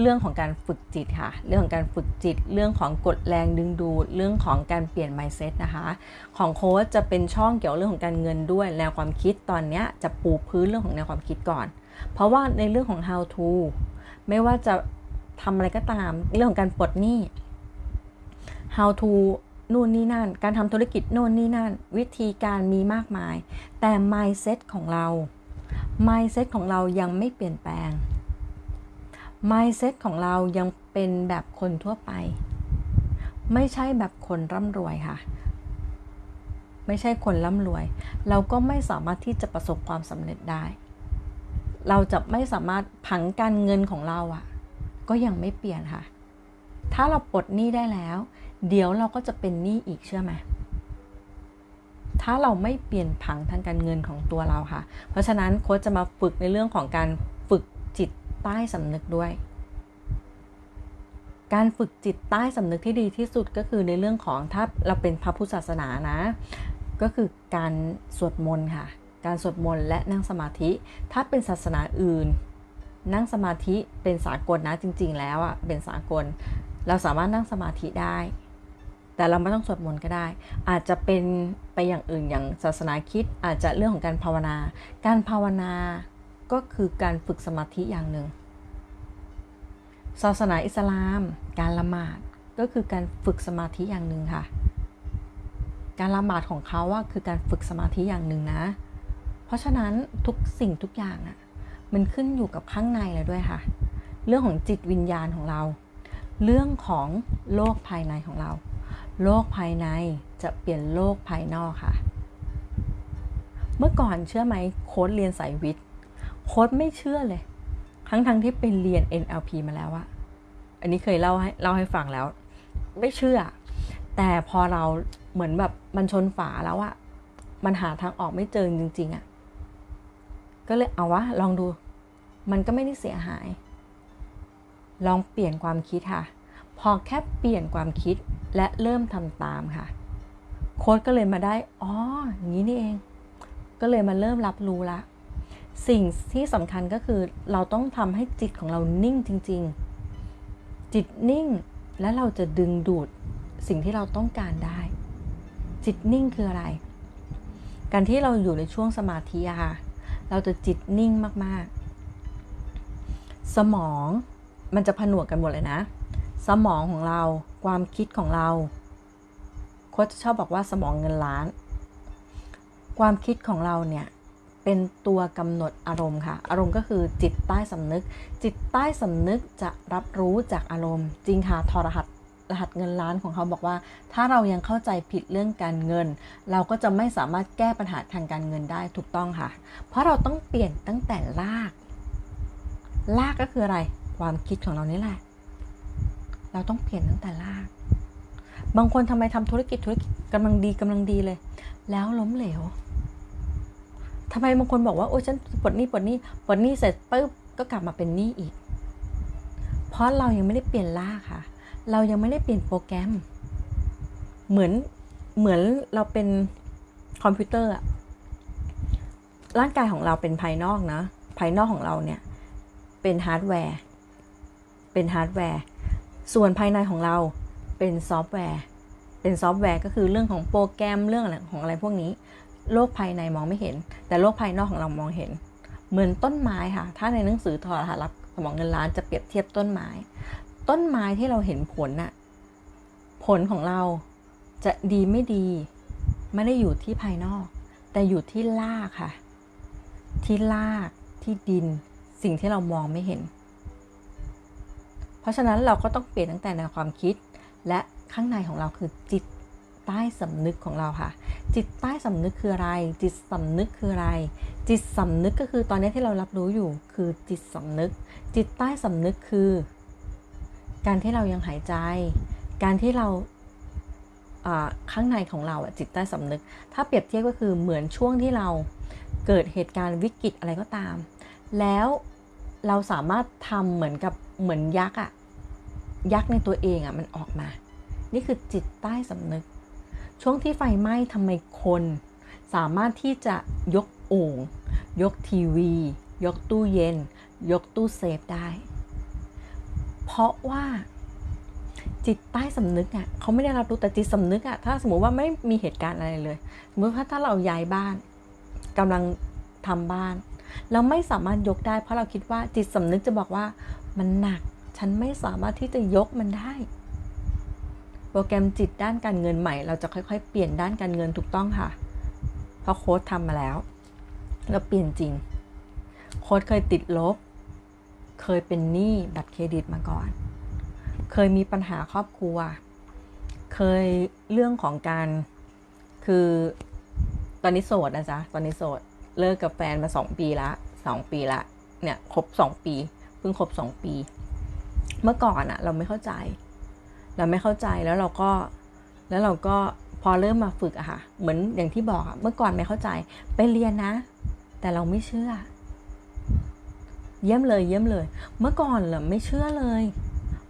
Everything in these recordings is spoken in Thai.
เรื่องของการฝึกจิตค่ะ เรื่องของการฝึกจิต เรื่องของกดแรงดึงดูด เรื่องของการเปลี่ยน mindset นะคะ ของโค้ชจะเป็นช่องเกี่ยวเรื่องของการเงินด้วย แนวความคิดตอนนี้จะปูพื้นเรื่องของแนวความคิดก่อน เพราะว่าในเรื่องของ how to ไม่ว่าจะทำอะไรก็ตาม เรื่องของการปลดหนี้ how to นู่นนี่นั่น การทำธุรกิจนู่นนี่นั่น วิธีการมีมากมาย แต่ mindset ของเรา mindset ของเรายังไม่เปลี่ยนแปลง mindset ของเรายังเป็นแบบคนทั่วไป ไม่ใช่แบบคนร่ำรวยค่ะ ไม่ใช่คนร่ำรวย เราก็ไม่สามารถที่จะประสบความสำเร็จได้ เราจะไม่สามารถผังการเงินของเราอะ่ะก็ยังไม่เปลี่ยนค่ะ ถ้าเราปลดหนี้ได้แล้ว เดี๋ยวเราก็จะเป็นหนี้อีกเชื่อไหมถ้าเราไม่เปลี่ยนผังทางการเงินของตัวเราค่ะ เพราะฉะนั้นโค้ชจะมาฝึกในเรื่องของการ ตใต้สำนึกด้วย การฝึกจิตใต้สำนึกที่ดีที่สุดก็คือในเรื่องของถ้าเราเป็นพระพุทธศาสนานะ ก็คือการสวดมนต์ค่ะ การสวดมนต์และนั่งสมาธิ ถ้าเป็นศาสนาอื่น นั่งสมาธิเป็นสากลนะจริง ๆ แล้วอะเป็นสากล เราสามารถนั่งสมาธิได้ แต่เราไม่ต้องสวดมนต์ก็ได้ อาจจะเป็นไปอย่างอื่นอย่างศาสนาคิดอาจจะเรื่องของการภาวนา การภาวนา ก็คือการฝึกสมาธิอย่างหนึ่ง ศาสนาอิสลาม การละหมาดก็คือการฝึกสมาธิอย่างหนึ่งค่ะ การละหมาดของเขาว่าคือการฝึกสมาธิอย่างหนึ่งนะ เพราะฉะนั้นทุกสิ่งทุกอย่างอะ่ะมันขึ้นอยู่กับข้างในเลยด้วยค่ะ เรื่องของจิตวิญญาณของเรา เรื่องของโลกภายในของเรา โลกภายในจะเปลี่ยนโลกภายนอกค่ะ เมื่อก่อนเชื่อไหมโค้ดเรียนสายวิทย์ โค้ดไม่เชื่อเลย ทั้งทั้งที่เป็นเรียน NLP มาแล้วอะอันนี้เคยเล่าให้เล่าให้ฟังแล้ว ไม่เชื่อ แต่พอเราเหมือนแบบมันชนฝาแล้วอะมันหาทางออกไม่เจอจริง ๆอะก็เลยเอาวะลองดู มันก็ไม่ได้เสียหาย ลองเปลี่ยนความคิดค่ะ พอแค่เปลี่ยนความคิดและเริ่มทำตามค่ะ โค้ดก็เลยมาได้ อ๋ออย่างนี้นี่เอง ก็เลยมาเริ่มรับรู้ละ สิ่งที่สำคัญก็คือเราต้องทำให้จิตของเรานิ่งจริง ๆ จิตนิ่งและเราจะดึงดูดสิ่งที่เราต้องการได้ จิตนิ่งคืออะไร การที่เราอยู่ในช่วงสมาธิอะค่ะเราจะจิตนิ่งมากๆ สมองมันจะผนวกกันหมดเลยนะ สมองของเราความคิดของเราโค้ชชอบบอกว่าสมองเงินล้าน ความคิดของเราเนี่ย เป็นตัวกำหนดอารมณ์ค่ะ อารมณ์ก็คือจิตใต้สำนึก จิตใต้สำนึกจะรับรู้จากอารมณ์ จริงค่ะทอรหัสรหัสเงินล้านของเขาบอกว่า ถ้าเรายังเข้าใจผิดเรื่องการเงิน เราก็จะไม่สามารถแก้ปัญหาทางการเงินได้ถูกต้องค่ะ เพราะเราต้องเปลี่ยนตั้งแต่ราก รากก็คืออะไร ความคิดของเรานี่แหละ เราต้องเปลี่ยนตั้งแต่ราก บางคนทำไมทำธุรกิจธุรกิจกำลังดีกำลังดีเลย แล้วล้มเหลว ทำไมบางคนบอกว่าโอ้ฉันปลดหนี้ปลดหนี้ปลดหนี้เสร็จปุ๊บก็กลับมาเป็นหนี้อีก เพราะเรายังไม่ได้เปลี่ยนล่าค่ะ เรายังไม่ได้เปลี่ยนโปรแกรม เหมือนเหมือนเราเป็นคอมพิวเตอร์อะร่างกายของเราเป็นภายนอกนะ ภายนอกของเราเนี่ย เป็นฮาร์ดแวร์ เป็นฮาร์ดแวร์ ส่วนภายในของเราเป็นซอฟต์แวร์ เป็นซอฟต์แวร์ก็คือเรื่องของโปรแกรมเรื่องอะไรของอะไรพวกนี้ โลกภายในมองไม่เห็น แต่โลกภายนอกของเรามองเห็น เหมือนต้นไม้ค่ะ ถ้าในหนังสือถอดรหัสรับสมองเงินล้านจะเปรียบเทียบต้นไม้ ต้นไม้ที่เราเห็นผลน่ะผลของเราจะดีไม่ดี ไม่ได้อยู่ที่ภายนอก แต่อยู่ที่รากค่ะ ที่รากที่ดิน สิ่งที่เรามองไม่เห็น เพราะฉะนั้นเราก็ต้องเปลี่ยนตั้งแต่ในความคิด และข้างในของเราคือจิต ใต้สำนึกของเราค่ะ จิตใต้สำนึกคืออะไร จิตสำนึกคืออะไร จิตสำนึกก็คือตอนนี้ที่เรารับรู้อยู่คือจิตสำนึก จิตใต้สำนึกคือ การที่เรายังหายใจ การที่เราข้างในของเราจิตใต้สำนึก ถ้าเปรียบเทียบก็คือเหมือนช่วงที่เราเกิดเหตุการณ์วิกฤตอะไรก็ตาม แล้วเราสามารถทำเหมือนกับเหมือนยักษ์อะยักษ์ในตัวเองอะมันออกมา นี่คือจิตใต้สำนึก ช่วงที่ไฟไหม้ทำไมคน สามารถที่จะยกโอ่งยกทีวี ยกตู้เย็น ยกตู้เซฟได้ เพราะว่าจิตใต้สำนึกอะ่ะเขาไม่ได้รับรู้แต่จิตสำนึกอะ่ะถ้าสมมติว่าไม่มีเหตุการณ์อะไรเลย สมมติว่าถ้าเราย้ายบ้านกำลังทำบ้าน เราไม่สามารถยกได้ เพราะเราคิดว่าจิตสำนึกจะบอกว่ามันหนัก ฉันไม่สามารถที่จะยกมันได้ รแกรมจิตด้านการเงินใหม่ เราจะค่อยๆ เปลี่ยนด้านการเงินถูกต้องค่ะ เพราะโค้ดทำมาแล้ว แล้วเปลี่ยนจริง โค้ดเคยติดลบ เคยเป็นหนี้บัตรเครดิตมาก่อน เคยมีปัญหาครอบครัว เคยเรื่องของการคือตอนนี้โสดนะจ๊ะ ตอนนี้โสด เลิกกับแฟนมาสองปีละสองปีละ เนี่ยครบสองปี เพิ่งครบสองปี เมื่อก่อนอะเราไม่เข้าใจ เราไม่เข้าใจแล้วเราก็แล้วเราก็พอเริ่มมาฝึกอะค่ะ เหมือนอย่างที่บอกอะเมื่อก่อนไม่เข้าใจไปเรียนนะ แต่เราไม่เชื่อ เยี่ยมเลยเยี่ยมเลย เมื่อก่อนเหรอไม่เชื่อเลย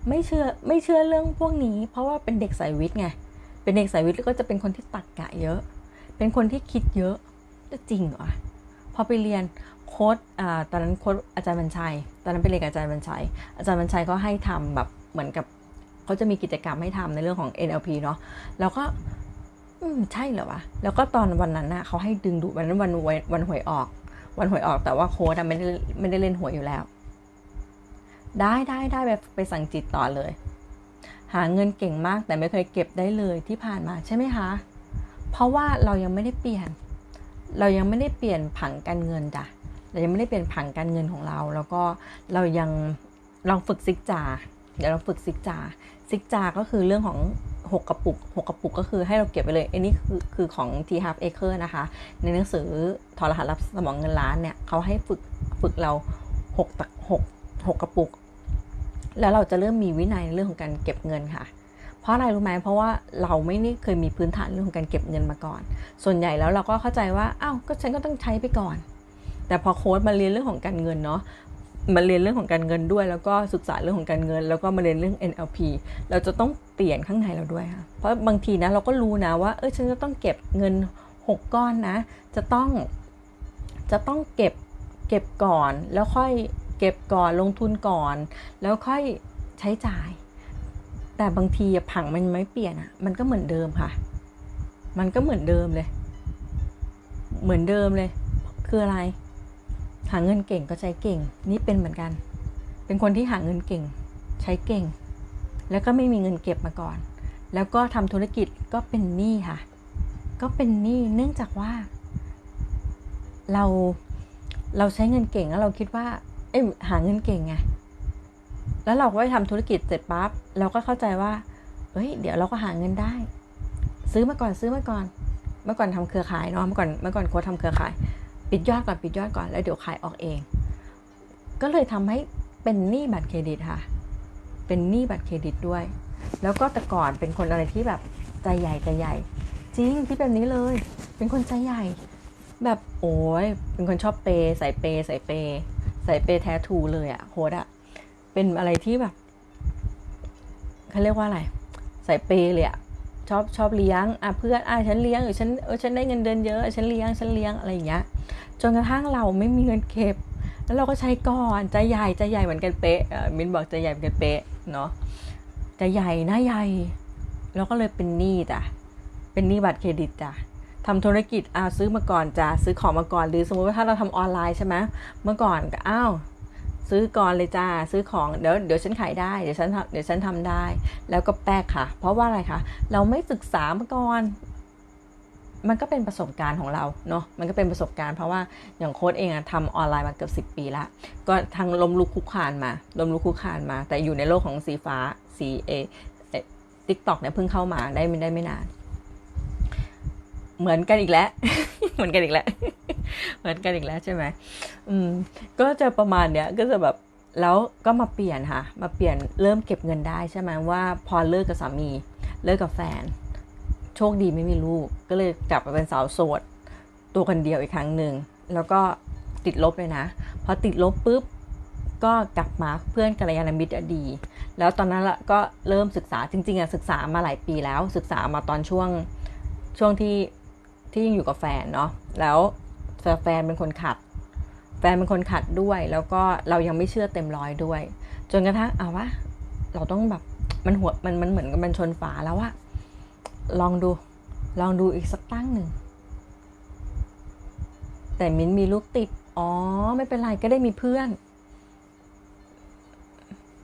ไม่เชื่อไม่เชื่อเรื่องพวกนี้ เพราะว่าเป็นเด็กสายวิทย์ไงเป็นเด็กสายวิทย์แล้วก็จะเป็นคนที่ตักกะเยอะ เป็นคนที่คิดเยอะจะจริงเหรอพอไปเรียนโค้ดอ่าตอนนั้นโค้ดอาจารย์บรรชัย ตอนนั้นไปเรียนกับอาจารย์บรรชัย อาจารย์บรรชัยก็ให้ทำแบบเหมือนกับ เขาจะมีกิจกรรมให้ทำในเรื่องของ NLP เนาะแล้วก็ใช่เหรอวะ แล้วก็ตอนวันนั้นน่ะเขาให้ดึงดูดวันนั้นวันวันวันหวยออก วันหวยออกแต่ว่าโค้ดไม่ได้ไม่ได้เล่นหวยอยู่แล้ว ได้ได้ได้ไปไปสั่งจิตต่อเลย หาเงินเก่งมากแต่ไม่เคยเก็บได้เลยที่ผ่านมาใช่ไหมคะ เพราะว่าเรายังไม่ได้เปลี่ยน เรายังไม่ได้เปลี่ยนผังการเงินจ้ะเรายังไม่ได้เปลี่ยนผังการเงินของเรา แล้วก็เรายังลองฝึกซิกจา เดี๋ยวเราฝึกซิกจาซิกจาก็คือเรื่องของ6กระปุก6กระปุกก็คือให้เราเก็บไปเลยอันนี้คือคือของ T Half Acre นะคะ ในหนังสือถอดรหัสรับสมองเงินล้านเนี่ยเขาให้ฝึกฝึกเรา6ตัก6 6กระปุก แล้วเราจะเริ่มมีวินัยในเรื่องของการเก็บเงินค่ะ เพราะอะไรรู้ไหมเพราะว่าเราไม่ได้เคยมีพื้นฐานเรื่องของการเก็บเงินมาก่อน ส่วนใหญ่แล้วเราก็เข้าใจว่าอ้าวก็ฉันก็ต้องใช้ไปก่อน แต่พอโค้ดมาเรียนเรื่องของการเงินเนาะ มาเรียนเรื่องของการเงินด้วย แล้วก็ศึกษาเรื่องของการเงิน แล้วก็มาเรียนเรื่อง NLP เราจะต้องเปลี่ยนข้างในเราด้วยค่ะ เพราะบางทีนะเราก็รู้นะว่าเออฉันจะต้องเก็บเงิน 6 ก้อนนะ จะต้องจะต้องเก็บเก็บก่อนแล้วค่อยเก็บก่อนลงทุนก่อน แล้วค่อยใช้จ่าย แต่บางทีผังมันไม่เปลี่ยนอะ่ะมันก็เหมือนเดิมค่ะ มันก็เหมือนเดิมเลย เหมือนเดิมเลย คืออะไร หาเงินเก่งก็ใช้เก่ง นี่เป็นเหมือนกัน เป็นคนที่หาเงินเก่ง ใช้เก่ง แล้วก็ไม่มีเงินเก็บมาก่อน แล้วก็ทำธุรกิจก็เป็นหนี้ค่ะ ก็เป็นหนี้เนื่องจากว่า เราเราใช้เงินเก่งแล้วเราคิดว่า เอ้ยหาเงินเก่งไงแล้วเราก็ไปทำธุรกิจเสร็จปั๊บเราก็เข้าใจว่าเฮ้ยเดี๋ยวเราก็หาเงินได้ ซื้อมาก่อนซื้อมาก่อน เมื่อก่อนทำเครือข่ายเนาะเมื่อก่อนเมื่อก่อนโค้ชทำเครือข่าย ปิดยอดก่อนปิดยอดก่อนแล้วเดี๋ยวขายออกเอง ก็เลยทำให้เป็นหนี้บัตรเครดิตค่ะ เป็นหนี้บัตรเครดิตด้วย แล้วก็แต่ก่อนเป็นคนอะไรที่แบบใจใหญ่ใจใหญ่ จริงที่แบบนี้เลย เป็นคนใจใหญ่ แบบโอ้ยเป็นคนชอบเปย์ใส่เปย์ใส่เปย์ใส่เปย์แท้ทูเลยอะโคดอะเป็นอะไรที่แบบเขาเรียกว่าอะไร ใส่เปย์เลยอะ ชอบชอบเลี้ยงอะเพื่อนอะฉันเลี้ยงหรือฉันเออฉันได้เงินเดือนเยอะฉันเลี้ยงฉันเลี้ยงอะไรอย่างเงี้ยจนกระทั่งเราไม่มีเงินเก็บ แล้วเราก็ใช้ก่อนใจใหญ่ใจใหญ่เหมือนกันเป๊ะมินบอกใจใหญ่เหมือนกันเป๊ะเนาะใจใหญ่หน้าใหญ่แล้วก็เลยเป็นหนี้จ้ะเป็นหนี้บัตรเครดิตจ้ะทำธุรกิจอ้าซื้อมาก่อนจ้ะซื้อของมาก่อนหรือสมมติว่าถ้าเราทำออนไลน์ใช่ไหมเมื่อก่อนก็อ้าว ซื้อก่อนเลยจ้าซื้อของเดี๋ยวเดี๋ยวฉันขายได้เดี๋ยวฉันเดี๋ยวฉันทำได้ แล้วก็แป๊กค่ะ เพราะว่าอะไรคะเราไม่ศึกษามาก่อนมันก็เป็นประสบการณ์ของเราเนาะ มันก็เป็นประสบการณ์เพราะว่าอย่างโค้ดเองอะทำออนไลน์มาเกือบ10 ปีละ ก็ทางลมลุกคุกคานมา ลมลุกคุกคานมา แต่อยู่ในโลกของสีฟ้าสีเอติ๊กต็อกเนี่ยเพิ่งเข้ามาได้ไม่ได้ไม่นาน เหมือนกันอีกแล้ว เหมือนกันอีกแล้ว เหมือนกันอีกแล้วใช่ไหมอืม ก็จะประมาณเนี้ย ก็จะแบบ แล้วก็มาเปลี่ยนค่ะ มาเปลี่ยนเริ่มเก็บเงินได้ใช่ไหมว่าพอเลิกกับสามี เลิกกับแฟน โชคดีไม่มีลูก ก็เลยกลับมาเป็นสาวโสด ตัวคนเดียวอีกครั้งหนึ่ง แล้วก็ติดลบเลยนะ พอติดลบปุ๊บ ก็กลับมาเพื่อนกัลยาณมิตรดี แล้วตอนนั้นละก็เริ่มศึกษาจริงๆอะศึกษามาหลายปีแล้ว ศึกษามาตอนช่วงช่วงที่ ที่ยังอยู่กับแฟนเนาะแล้วแฟนเป็นคนขัด แฟนเป็นคนขัดด้วย แล้วก็เรายังไม่เชื่อเต็มร้อยด้วย จนกระทั่งเอาวะเราต้องแบบมันหัวมันมันเหมือนกับมันชนฝาแล้วอะลองดู ลองดูอีกสักตั้งหนึ่ง แต่มิ้นมีลูกติด อ๋อ ไม่เป็นไรก็ได้มีเพื่อน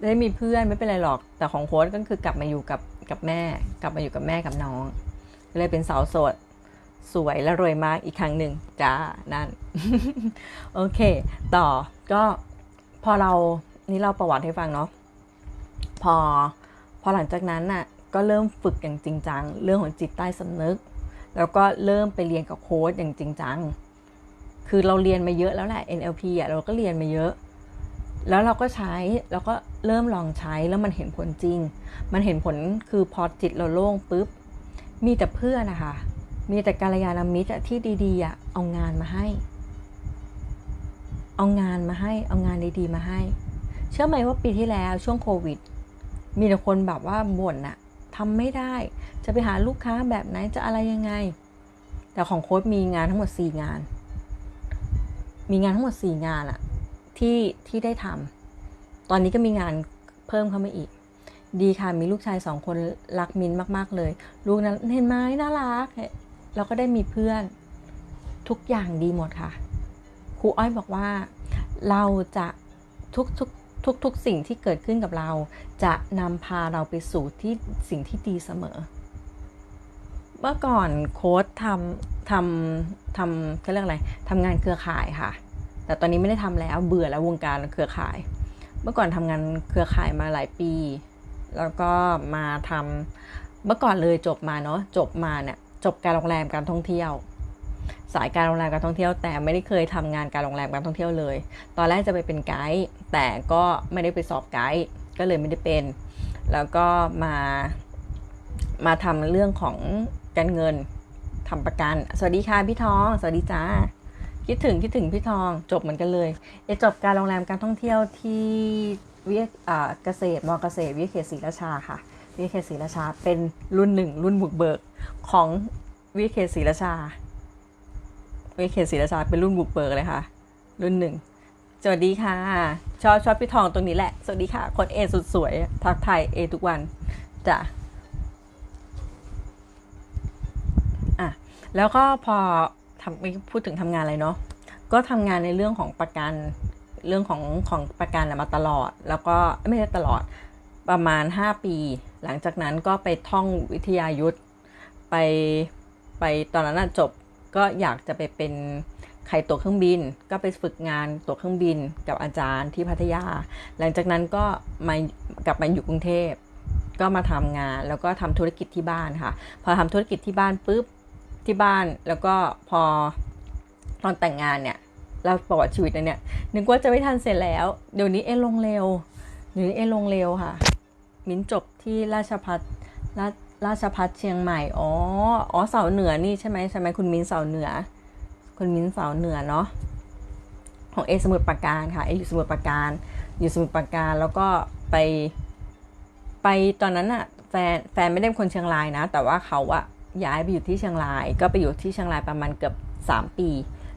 ได้มีเพื่อนไม่เป็นไรหรอก แต่ของโค้ดก็คือกลับมาอยู่กับกับแม่ กลับมาอยู่กับแม่กับน้องก็เลยเป็นสาวโสด สวยและรวยมากอีกครั้งหนึ่งจ้า นั่น โอเค ต่อก็พอเรานี่เราประวัติให้ฟังเนาะพอพอหลังจากนั้นน่ะก็เริ่มฝึกอย่างจริงจัง เรื่องของจิตใต้สำนึก แล้วก็เริ่มไปเรียนกับโค้ดอย่างจริงจัง คือเราเรียนมาเยอะแล้วแหละ NLP อะเราก็เรียนมาเยอะ แล้วเราก็ใช้แล้วก็เริ่มลองใช้แล้วมันเห็นผลจริง มันเห็นผลคือพอจิตเราโล่งปุ๊บมีแต่เพื่อนนะคะ มีแต่กัลยาณมิตรที่ดีๆอะเอางานมาให้ เอางานมาให้ เอางานดีๆมาให้ เชื่อไหมว่าปีที่แล้วช่วงโควิด มีแต่คนแบบว่าบ่นอะทำไม่ได้ จะไปหาลูกค้าแบบไหนจะอะไรยังไง แต่ของโค้ดมีงานทั้งหมด 4 งาน มีงานทั้งหมด 4 งานอะที่ที่ได้ทำตอนนี้ก็มีงานเพิ่มเข้ามาอีกดีค่ะ มีลูกชายสองคนรักมินมาก ๆ เลย ลูกนั้นเห็นไหมน่ารัก แล้วก็ได้มีเพื่อนทุกอย่างดีหมดค่ะ ครูอ้อยบอกว่าเราจะทุกทุกทุกทุกสิ่งที่เกิดขึ้นกับเรา จะนำพาเราไปสู่ที่สิ่งที่ดีเสมอ เมื่อก่อนโค้ดทำทำทำเขาเรียกอะไรทำงานเครือข่ายค่ะ แต่ตอนนี้ไม่ได้ทำแล้วเบื่อแล้ววงการเครือข่าย เมื่อก่อนทำงานเครือข่ายมาหลายปี แล้วก็มาทำเมื่อก่อนเลยจบมาเนาะจบมาเนี่ย จบการโรงแรมการท่องเที่ยว สายการโรงแรมการท่องเที่ยว แต่ไม่ได้เคยทำงานการโรงแรมการท่องเที่ยวเลย ตอนแรกจะไปเป็นไกด์แต่ก็ไม่ได้ไปสอบไกด์ก็เลยไม่ได้เป็น แล้วก็มามาทำเรื่องของการเงินทำประกัน สวัสดีค่ะพี่ทอง สวัสดีจ้าคิดถึงคิดถึงพี่ทองจบเหมือนกันเลยเอจบการโรงแรมการท่องเที่ยวที่วิทยเกษตรมอเกษตรวิทยาเขตศรีราชาค่ะ วิเขตศรีราชา เป็นรุ่นหนึ่งรุ่นบุกเบิกของวิเขตศรีราชาวิเขตศรีราชาเป็นรุ่นบุกเบิกเลยค่ะ รุ่นหนึ่งสวัสดีค่ะ ชอบชอบพี่ทองตรงนี้แหละ สวัสดีค่ะคนเอสุดสวยทักไทยเอทุกวันจ้ะอะแล้วก็พอทำพูดถึงทำงานอะไรเนาะก็ทำงานในเรื่องของประกันเรื่องของของประกันมาตลอด แล้วก็ไม่ใช่ตลอด ประมาณ 5 ปี หลังจากนั้นก็ไปท่องวิทยายุทธไปไปตอนนั้นจบก็อยากจะไปเป็นใครตัวเครื่องบิน ก็ไปฝึกงานตัวเครื่องบินกับอาจารย์ที่พัทยา หลังจากนั้นก็มากลับมาอยู่กรุงเทพก็มาทำงานแล้วก็ทำธุรกิจที่บ้านค่ะ พอทำธุรกิจที่บ้านปุ๊บที่บ้านแล้วก็พอตอนแต่งงานเนี่ยแล้วประวัติชีวิตเนี่ยนึกว่าจะไม่ทันเสร็จแล้ว เดี๋ยวนี้เอลงเร็วเดี๋ยวนี้เอลงเร็วค่ะ มิ้นจบที่ราชพัฒราราชพัฒเชียงใหม่ อ๋อ อ๋อ เสาเหนือนี่ใช่ไหมใช่ไหมคุณมิ้นเสาเหนือ คุณมิ้นเสาเหนือเนาะ ของเอสมุทรปราการค่ะ เออยู่สมุทรปราการ อยู่สมุทรปราการ แล้วก็ไป ไปตอนนั้นอะแฟน แฟนไม่ได้เป็นคนเชียงรายนะ แต่ว่าเขาอะย้ายไปอยู่ที่เชียงราย ก็ไปอยู่ที่เชียงรายประมาณเกือบสามปี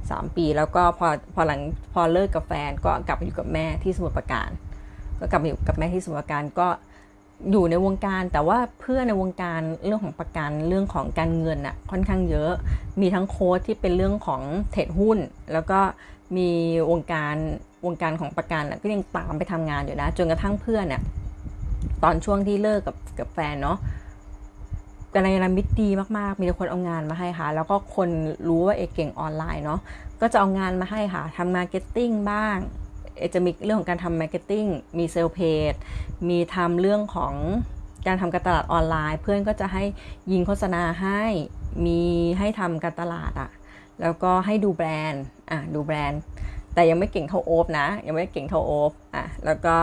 สามปี แล้วก็พอ พอหลัง พอเลิกกับแฟนก็กลับมาอยู่กับแม่ที่สมุทรปราการ ก็กลับมาอยู่กับแม่ที่สมุทรปราการก็ อยู่ในวงการแต่ว่าเพื่อนในวงการเรื่องของประกันเรื่องของการเงินอะค่อนข้างเยอะ มีทั้งโค้ดที่เป็นเรื่องของเทรดหุ้น แล้วก็มีวงการวงการของประกันก็ยังตามไปทำงานอยู่นะ จนกระทั่งเพื่อนเนี่ยตอนช่วงที่เลิกกับกับแฟนเนาะกันในมิตรดีมากๆ มีคนเอางานมาให้ค่ะ แล้วก็คนรู้ว่าเอกเก่งออนไลน์เนาะก็จะเอางานมาให้ค่ะทำมาร์เก็ตติ้งบ้าง จะมีเรื่องของการทำมาร์เก็ตติ้งมีเซลล์เพจมีทำเรื่องของการทำการตลาดออนไลน์ เพื่อนก็จะให้ยิงโฆษณาให้มีให้ทำการตลาดอะแล้วก็ให้ดูแบรนด์อะดูแบรนด์ แต่ยังไม่เก่งเท่าโอฟนะ ยังไม่เก่งเท่าโอฟอะแล้วก็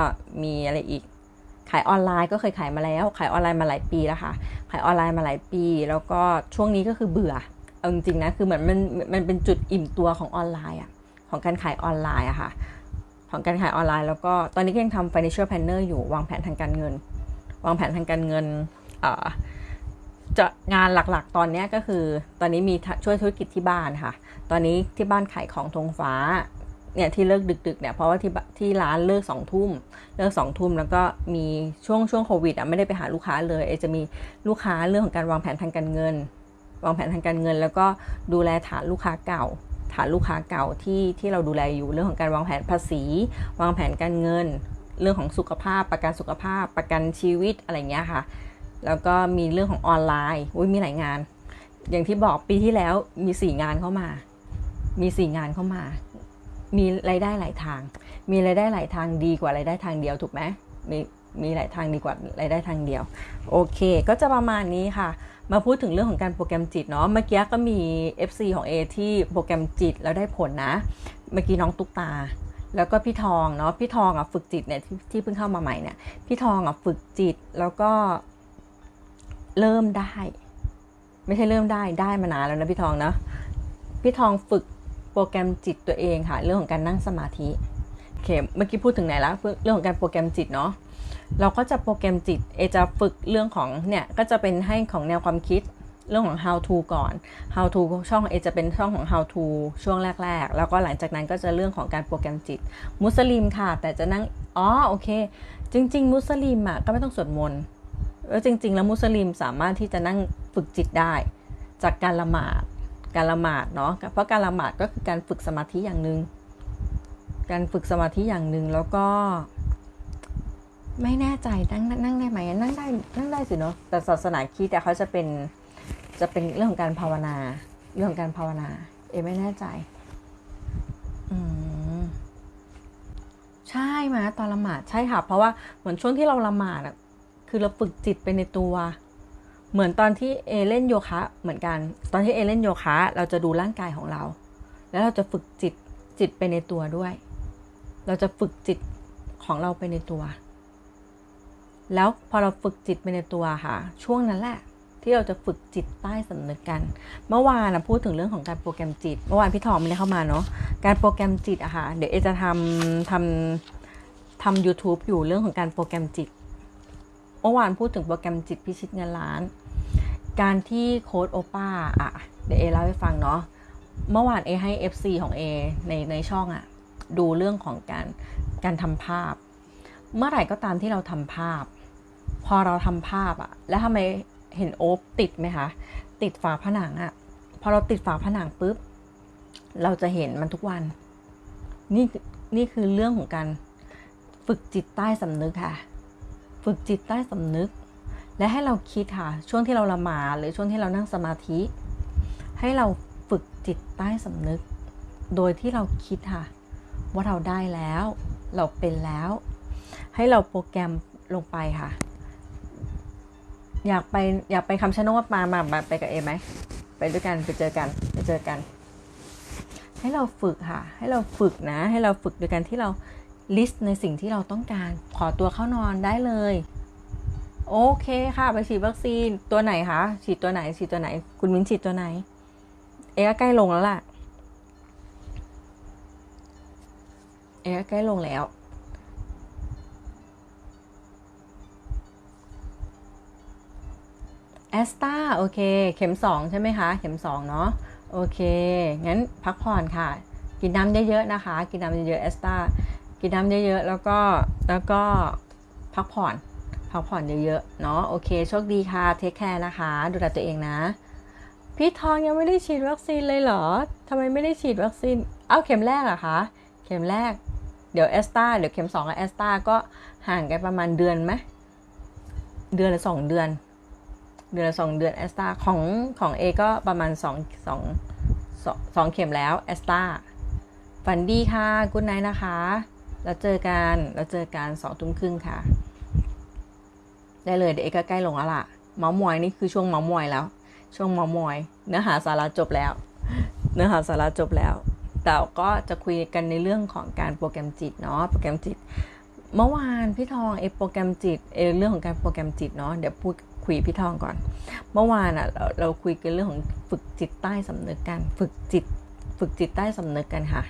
มีอะไรอีกขายออนไลน์ก็เคยขายมาแล้ว ขายออนไลน์มาหลายปีแล้วค่ะ ขายออนไลน์มาหลายปี แล้วก็ช่วงนี้ก็คือเบื่อเอาจริงๆนะคือเหมือนมันมันเป็นจุดอิ่มตัวของออนไลน์อะของการขายออนไลน์อะค่ะ ของการขายออนไลน์ แล้วก็ตอนนี้ก็ยังทำ financial planner อยู่วางแผนทางการเงิน วางแผนทางการเงินจะงานหลักๆ ตอนนี้ก็คือตอนนี้มีช่วยธุรกิจที่บ้านค่ะ ตอนนี้ที่บ้านขายของธงฟ้าเนี่ยที่เลิกดึกๆเนี่ยเพราะว่าที่ที่ร้านเลิกสองทุ่มเลิกสองทุ่มแล้วก็มีช่วงช่วงโควิดอะไม่ได้ไปหาลูกค้าเลยเอจะมีลูกค้าเรื่องของการวางแผนทางการเงิน วางแผนทางการเงิน แล้วก็ดูแลฐานลูกค้าเก่า ฐานลูกค้าเก่าที่ที่เราดูแลอยู่เรื่องของการวางแผนภาษี วางแผนการเงิน เรื่องของสุขภาพ ประกันสุขภาพ ประกันชีวิตอะไรเงี้ยค่ะ แล้วก็มีเรื่องของออนไลน์อุ้ยมีหลายงาน อย่างที่บอกปีที่แล้วมีสี่งานเข้ามา มีสี่งานเข้ามา มีรายได้หลายทาง มีรายได้หลายทางดีกว่ารายได้ทางเดียวถูกไหมมีมีหลายทางดีกว่ารายได้ทางเดียว โอเค ก็จะประมาณนี้ค่ะ มาพูดถึงเรื่องของการโปรแกรมจิตเนาะเมื่อกี้ก็มี FC ของ A ที่โปรแกรมจิตแล้วได้ผลนะ เมื่อกี้น้องตุ๊กตา แล้วก็พี่ทองเนาะพี่ทองอะฝึกจิตเนี่ยที่ที่เพิ่งเข้ามาใหม่เนี่ยพี่ทองอะฝึกจิตแล้วก็เริ่มได้ ไม่ใช่เริ่มได้ได้มานานแล้วนะพี่ทองนะพี่ทองฝึกโปรแกรมจิตตัวเองค่ะ เรื่องของการนั่งสมาธิโอเคเมื่อกี้พูดถึงไหนแล้วเรื่องของการโปรแกรมจิตเนาะ เราก็จะโปรแกรมจิต เอจะฝึกเรื่องของเนี่ยก็จะเป็นให้ของแนวความคิดเรื่องของ how to ก่อน how to ช่องเอจะเป็นช่องของ how to ช่วงแรก ๆ แล้วก็หลังจากนั้นก็จะเรื่องของการโปรแกรมจิต มุสลิมค่ะ แต่จะนั่ง อ๋อ โอเค จริง ๆ มุสลิมอะก็ไม่ต้องสวดมนต์แล้วจริง ๆ แล้วมุสลิมสามารถที่จะนั่งฝึกจิตได้ จากการละหมาด การละหมาดเนาะ เพราะการละหมาดก็คือการฝึกสมาธิอย่างหนึ่งการฝึกสมาธิอย่างหนึ่งแล้วก็ ไม่แน่ใจนั่งนั่งได้ไหมนั่งได้นั่งได้สิเนาะแต่ศาสนาคริสต์แต่เขาจะเป็นจะเป็นเรื่องของการภาวนาเรื่องของการภาวนา เอไม่แน่ใจ อืมใช่ไหมตอนละหมาดใช่ค่ะ เพราะว่าเหมือนช่วงที่เราละหมาดอะคือเราฝึกจิตไปในตัว เหมือนตอนที่เอเล่นโยคะ เหมือนกัน ตอนที่เอเล่นโยคะ เราจะดูร่างกายของเรา แล้วเราจะฝึกจิตจิตไปในตัวด้วย เราจะฝึกจิตของเราไปในตัว แล้วพอเราฝึกจิตไปในตัวค่ะ ช่วงนั้นแหละที่เราจะฝึกจิตใต้สำนึกกัน เมื่อวานนะพูดถึงเรื่องของการโปรแกรมจิต เมื่อวานพี่ทองไม่ได้เข้ามาเนาะ การโปรแกรมจิตอะค่ะ เดี๋ยวเอจะทำทำทำ YouTube อยู่เรื่องของการโปรแกรมจิต เมื่อวานพูดถึงโปรแกรมจิตพิชิตเงินล้าน การที่โค้ดโอป้าอะเดี๋ยวเอเล่าให้ฟังเนาะ เมื่อวานเอให้ FC ของ A ในในช่องอะดูเรื่องของการการทำภาพ เมื่อไหร่ก็ตามที่เราทำภาพ พอเราทำภาพอะแล้วทำไมเห็นโอ๊บติดไหมคะ ติดฝาผนังอะพอเราติดฝาผนังปุ๊บ เราจะเห็นมันทุกวัน นี่นี่คือเรื่องของการฝึกจิตใต้สำนึกค่ะ ฝึกจิตใต้สำนึก และให้เราคิดค่ะ ช่วงที่เราละหมาดหรือช่วงที่เรานั่งสมาธิ ให้เราฝึกจิตใต้สำนึก โดยที่เราคิดค่ะ ว่าเราได้แล้ว เราเป็นแล้ว ให้เราโปรแกรมลงไปค่ะ อยากไปอยากไปคำชะโนดมามามาไปกับเอไหมไปด้วยกันไปเจอกันไปเจอกัน ให้เราฝึกค่ะ ให้เราฝึกนะ ให้เราฝึกโดยการที่เราลิสต์ในสิ่งที่เราต้องการ ขอตัวเข้านอนได้เลย โอเคค่ะ ไปฉีดวัคซีนตัวไหนคะฉีดตัวไหนฉีดตัวไหน คุณมิ้นฉีดตัวไหน เอะใกล้ลงแล้วล่ะ เอะใกล้ลงแล้ว แอสตาโอเค เข็มสองใช่ไหมคะ เข็มสองเนาะโอเค งั้นพักผ่อนค่ะ กินน้ำเยอะๆนะคะ กินน้ำเยอะๆแอสตากินน้ำเยอะๆ แล้วก็แล้วก็พักผ่อน พักผ่อนเยอะๆ เนาะโอเค โชคดีค่ะ เทคแคร์นะคะ ดูแลตัวเองนะ พี่ทองยังไม่ได้ฉีดวัคซีนเลยเหรอทำไมไม่ได้ฉีดวัคซีน เอาเข็มแรกอะคะ เข็มแรก เดี๋ยวแอสตาเดี๋ยวเข็มสองกับแอสตาก็ห่างกันประมาณเดือนไหมเดือนหรือสองเดือน เดือนสองเดือนแอสตาของของเอก็ประมาณสองสองสองสองเข็มแล้วแอสตาฝันดีค่ะกุ๊ดไนท์นะคะ แล้วเจอกันแล้วเจอกันสองทุ่มครึ่งค่ะ ได้เลยเดี๋ยวเอก็ใกล้ลงแล้วล่ะเมาส์มอยนี่คือช่วงเมาส์มอยแล้ว ช่วงเมาส์มอย เนื้อหาสาระจบแล้ว เนื้อหาสาระจบแล้ว แต่ก็จะคุยกันในเรื่องของการโปรแกรมจิตเนาะโปรแกรมจิต เมื่อวานพี่ทองเอโปรแกรมจิตเอเรื่องของการโปรแกรมจิตเนาะเดี๋ยวพูด คุยพี่ทองก่อน เมื่อวานอะเราเราคุยกันเรื่องของฝึกจิตใต้สำนึกกัน ฝึกจิต ฝึกจิตใต้สำนึกกันค่ะ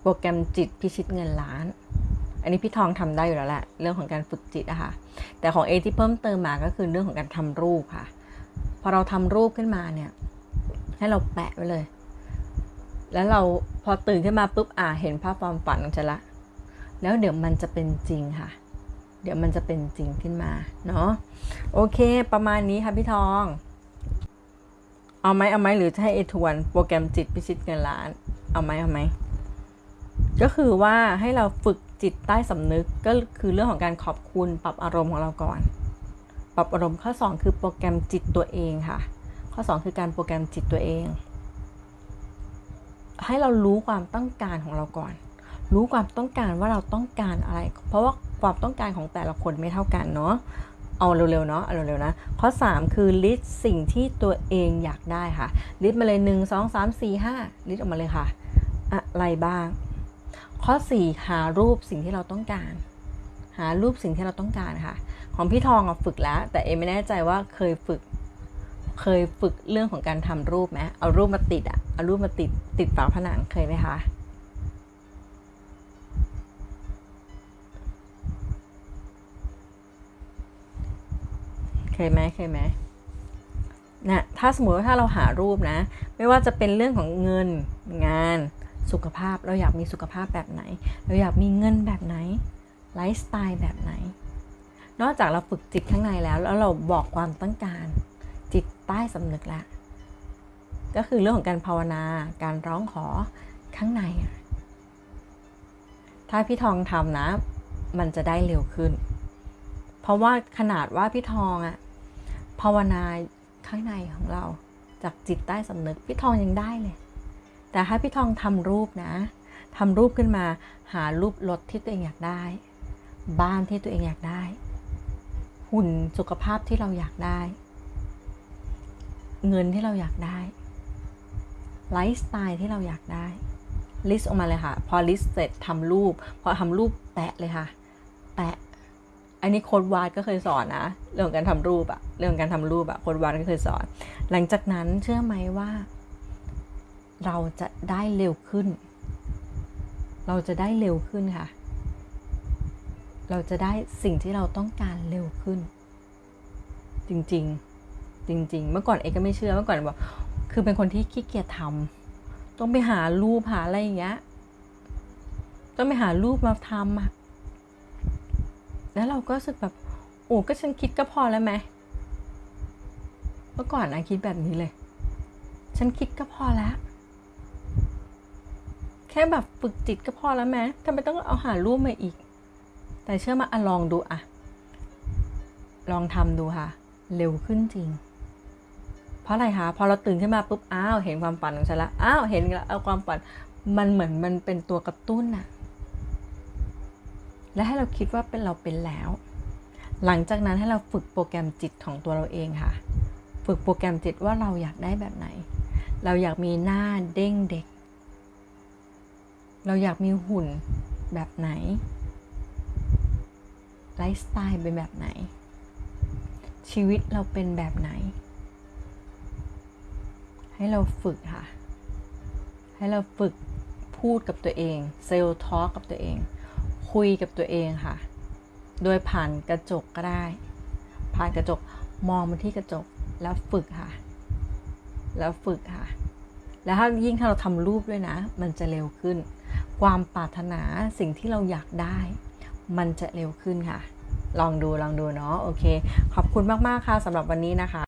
โปรแกรมจิตพิชิตเงินล้าน อันนี้พี่ทองทำได้อยู่แล้วแหละเรื่องของการฝึกจิตอะค่ะ แต่ของเอที่เพิ่มเติมมาก็คือเรื่องของการทำรูปค่ะ พอเราทำรูปขึ้นมาเนี่ย ให้เราแปะไว้เลย แล้วเราพอตื่นขึ้นมาปุ๊บอ่าเห็นภาพความฝันของฉันละแล้วเดี๋ยวมันจะเป็นจริงค่ะ เดี๋ยวมันจะเป็นจริงขึ้นมา เนาะโอเค ประมาณนี้ค่ะพี่ทอง เอาไหมเอาไหมหรือจะให้เอทวนโปรแกรมจิตพิชิตเงินล้าน เอาไหมเอาไหมก็คือว่าให้เราฝึกจิตใต้สำนึกก็คือเรื่องของการขอบคุณปรับอารมณ์ของเราก่อน ปรับอารมณ์ข้อ 2 คือโปรแกรมจิตตัวเองค่ะ ข้อ 2 คือการโปรแกรมจิตตัวเอง ให้เรารู้ความต้องการของเราก่อน รู้ความต้องการว่าเราต้องการอะไร เพราะว่า ความต้องการของแต่ละคนไม่เท่ากันเนาะเอาเร็วๆเนาะเอาเร็วๆนะข้อ 3 คือ list สิ่งที่ตัวเองอยากได้ค่ะ list มาเลย 1 2 3 4 5 list ออกมาเลยค่ะ อะไรบ้าง ข้อ 4 หารูปสิ่งที่เราต้องการ หารูปสิ่งที่เราต้องการค่ะ ของพี่ทองอฝึกแล้ว แต่เอไม่แน่ใจว่าเคยฝึก เคยฝึกเรื่องของการทำรูปไหมเอารูปมาติดอะเอารูปมาติดติดฝาผนังเคยไหมคะ ยไหมเคยไหมนะถ้าสมมติว่าถ้าเราหารูปนะ ไม่ว่าจะเป็นเรื่องของเงินงานสุขภาพเราอยากมีสุขภาพแบบไหน เราอยากมีเงินแบบไหนไลฟ์สไตล์แบบไหน นอกจากเราฝึกจิตข้างในแล้ว แล้วเราบอกความต้องการ จิตใต้สำนึกแล้วก็คือเรื่องของการภาวนาการร้องขอข้างใน ถ้าพี่ทองทำนะ มันจะได้เร็วขึ้น เพราะว่าขนาดว่าพี่ทองอะ ภาวนาข้างในของเรา จากจิตใต้สำนึกพี่ทองยังได้เลย แต่ถ้าพี่ทองทำรูปนะทำรูปขึ้นมาหารูปรถที่ตัวเองอยากได้ บ้านที่ตัวเองอยากได้ หุ่นสุขภาพที่เราอยากได้ เงินที่เราอยากได้ไลฟ์สไตล์ที่เราอยากได้ลิสต์ออกมาเลยค่ะ พอลิสต์เสร็จทำรูป พอทำรูปแปะเลยค่ะ แปะ อันนี้โค้ดวาดก็เคยสอนนะ เรื่องการทำรูปอะเรื่องการทำรูปอะโค้ดวาดก็เคยสอน หลังจากนั้นเชื่อไหมว่า เราจะได้เร็วขึ้น เราจะได้เร็วขึ้นค่ะ เราจะได้สิ่งที่เราต้องการเร็วขึ้น จริงๆ จริง ๆ เมื่อก่อนเอกก็ไม่เชื่อเมื่อก่อนบอกคือเป็นคนที่ขี้เกียจทำต้องไปหารูปหาอะไรอย่างเงี้ยต้องไปหารูปมาทำอะ แล้วเราก็รู้สึกแบบโอ้ก็ฉันคิดก็พอแล้วไหมเมื่อก่อนนะคิดแบบนี้เลย ฉันคิดก็พอแล้ว แค่แบบฝึกจิตก็พอแล้วไหมทำไมต้องเอาหารูปมาอีก แต่เชื่อมาอะลองดูอะลองทำดูค่ะ เร็วขึ้นจริง เพราะอะไรคะพอเราตื่นขึ้นมาปุ๊บอ้าวเห็นความฝันของฉันละอ้าวเห็นแล้วเอาความฝันมันเหมือนมันเป็นตัวกระตุ้นอะ และให้เราคิดว่าเป็นเราเป็นแล้ว หลังจากนั้นให้เราฝึกโปรแกรมจิตของตัวเราเองค่ะ ฝึกโปรแกรมจิตว่าเราอยากได้แบบไหน เราอยากมีหน้าเด้งเด็ก เราอยากมีหุ่นแบบไหน ไลฟ์สไตล์เป็นแบบไหน ชีวิตเราเป็นแบบไหน ให้เราฝึกค่ะ ให้เราฝึกพูดกับตัวเองเซลล์ทอล์กกับตัวเอง คุยกับตัวเองค่ะ โดยผ่านกระจกก็ได้ ผ่านกระจกมองมาที่กระจกแล้วฝึกค่ะ แล้วฝึกค่ะ แล้วถ้ายิ่งถ้าเราทำรูปด้วยนะ มันจะเร็วขึ้น ความปรารถนาสิ่งที่เราอยากได้ มันจะเร็วขึ้นค่ะ ลองดูลองดูเนาะโอเค ขอบคุณมาก ๆ ค่ะสำหรับวันนี้นะคะ